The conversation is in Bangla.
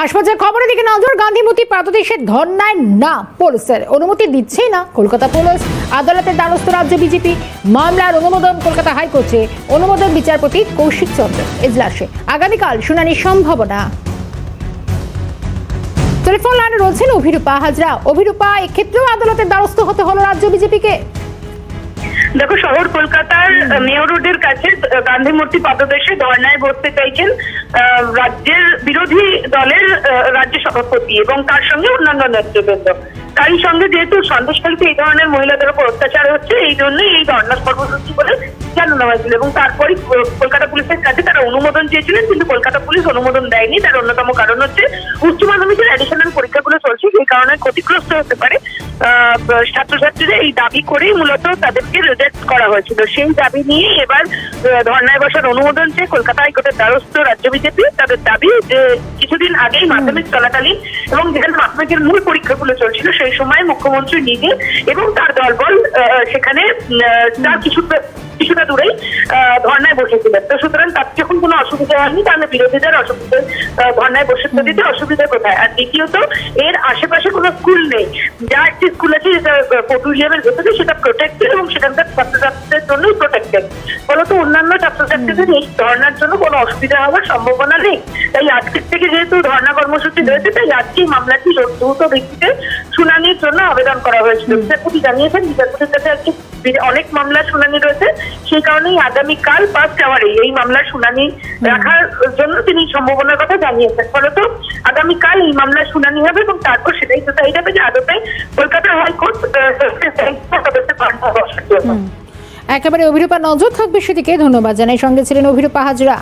হাসপাতাল খবরের দিকে নজর গান্ধীমতি পাদদেশের ধর্নায় না, পুলিশের অনুমতি দিচ্ছেই না কলকাতা পুলিশ। আদালতের দ্বারস্থ রাজ্য বিজেপি, মামলার অনুমোদন কলকাতা হাইকোর্টে। অনুমোদন বিচারপতি কৌশিক চন্দ্র, এজলাসে। আগামীকাল শুনানির সম্ভাবনা। টেলিফোন লাইনে রয়েছেন অভিরূপা হাজরা। অভিরূপা, এক্ষেত্রেও আদালতের দ্বারস্থ হতে হলো রাজ্য বিজেপিকে? দেখো শহর কলকাতার মেয়র রোডের কাছে গান্ধী মূর্তি পাদদেশে ধর্নায় বসতে চাইছেন রাজ্যের বিরোধী দলের রাজ্য সভাপতি এবং তার সঙ্গে অন্যান্য নেতৃবৃন্দ। তারই সঙ্গে যেহেতু সন্দেশখালীতে এই ধরনের মহিলাদের উপর অত্যাচার হচ্ছে এই জন্যই এই ধর্না কর্মসূচি বলে জানানো হয়েছিল এবং তারপরই আহ, কলকাতা পুলিশের কাছে তারা অনুমোদন চেয়েছিলেন কিন্তু কলকাতা পুলিশ অনুমোদন দেয়নি। তার অন্যতম কারণ হচ্ছে উচ্চ মাধ্যমিকের অ্যাডিশনাল পরীক্ষাগুলো চলছে সেই কারণে ক্ষতিগ্রস্ত হতে পারে। আহ, ছাত্রছাত্রীরা এই দাবি করেই মূলত তাদেরকে রিজেক্ট করা হয়েছিল। সেই দাবি নিয়ে এবার ধর্নায় বসার অনুমোদন চেয়ে কলকাতা হাইকোর্টের দ্বারস্থ রাজ্য বিজেপি তাদের দাবি যে কিছুদিন আগেই মাধ্যমিক চলাকালীন এবং যেখানে মাধ্যমিকের মূল পরীক্ষাগুলো চলছিল সেই সময় মুখ্যমন্ত্রী নিজে এবং তার দলবল আহ, সেখানে আহ, তার কিছু কিছুটা দূরেই আহ, ধর্নায় বসেছিলেন। তো সুতরাং তার অসুবিধা হয়নি, তাহলে বিরোধীদের অসুবিধা ধর্নায় বসে দিতে অসুবিধা কোথায়? আর দ্বিতীয়ত, এর আশেপাশে কোনো স্কুল নেই। যা একটি স্কুল আছে, যেটা পটুলিয়ামের ভেতরে, সেটা প্রোটেক্টেড এবং সেখানকার ছাত্রছাত্রীদের জন্যই প্রোটেক্টেড ফলত অন্যান্য ছাত্রছাত্রীদের এই ধর্নার জন্য কোনো অসুবিধা হওয়ার সম্ভাবনা নেই। তাই আজকের থেকে যেহেতু ধর্না কর্মসূচি রয়েছে তাই আজকে মামলাটি দ্রুত ভিত্তিতে শুনানির জন্য আবেদন করা হয়েছিল। বিচারপতি জানিয়েছেন বিচারপতির কাছে আজকে অনেক মামলার শুনানি রয়েছে। সেই কারণেই আগামীকাল ফার্স্ট আওয়ারে এই মামলার শুনানি রাখার জন্য তিনি সম্ভাবনার কথা জানিয়েছেন। ফলত আগামীকাল এই মামলার শুনানি হবে এবং তারপর সেটাই তো চাই যাবে যে আদতে কলকাতা হাইকোর্ট তাদেরকে পাঠানো একেবারে অভিরূপা নজর থাকবে সেদিকে। ধন্যবাদ জানাই। সঙ্গে ছিলেন অভিরূপা হাজরা।